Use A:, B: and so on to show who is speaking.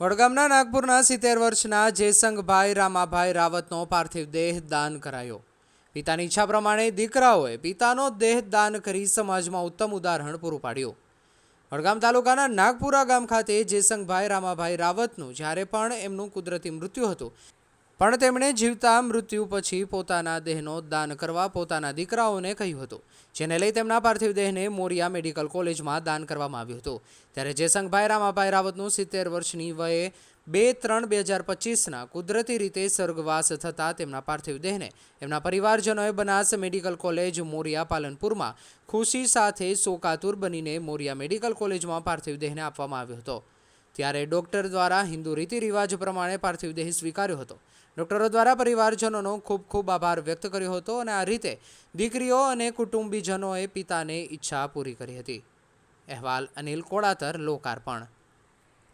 A: વડગામના નાગપુરના સિત્તેર વર્ષના જયસંગભાઈ, રામાભાઈ રાવતનો પાર્થિવ દેહ દાન કરાયો. પિતાની ઈચ્છા પ્રમાણે દીકરાઓએ પિતાનો દેહ દાન કરી સમાજમાં ઉત્તમ ઉદાહરણ પૂરું પાડ્યું. વડગામ તાલુકાના નાગપુરા ગામ ખાતે જયસંગભાઈ, રામાભાઈ રાવતનું જ્યારે પણ એમનું કુદરતી મૃત્યુ હતું પણ તેમણે જીવતા મૃત્યુ પછી પોતાના દેહનો દાન કરવા પોતાના દીકરાઓને કહ્યું હતું, જેને લઈ તેમના પાર્થિવ દેહને મોરિયા મેડિકલ કોલેજમાં દાન કરવામાં આવ્યું હતું. ત્યારે જયસંગભાઈ રામાભાઈ રાવતનું સિત્તેર વર્ષની વયે બે ત્રણ બે હજાર પચીસના કુદરતી રીતે સ્વર્ગવાસ થતાં તેમના પાર્થિવ દેહને એમના પરિવારજનોએ બનાસ મેડિકલ કોલેજ મોરિયા પાલનપુરમાં ખુશી સાથે શોકાતુર બનીને મોરિયા મેડિકલ કોલેજમાં પાર્થિવ દેહને આપવામાં આવ્યો હતો. ત્યારે ડૉક્ટર દ્વારા હિન્દુ રીતિ રિવાજ પ્રમાણે પાર્થિવ દેહ સ્વીકાર્યો હતો. ડૉક્ટરો દ્વારા પરિવારજનોનો ખૂબ ખૂબ આભાર વ્યક્ત કર્યો હતો અને આ રીતે દીકરીઓ અને કુટુંબીજનોએ પિતાને ઈચ્છા પૂરી કરી હતી. અહેવાલ અનિલ કોળાતર, લોકાર્પણ.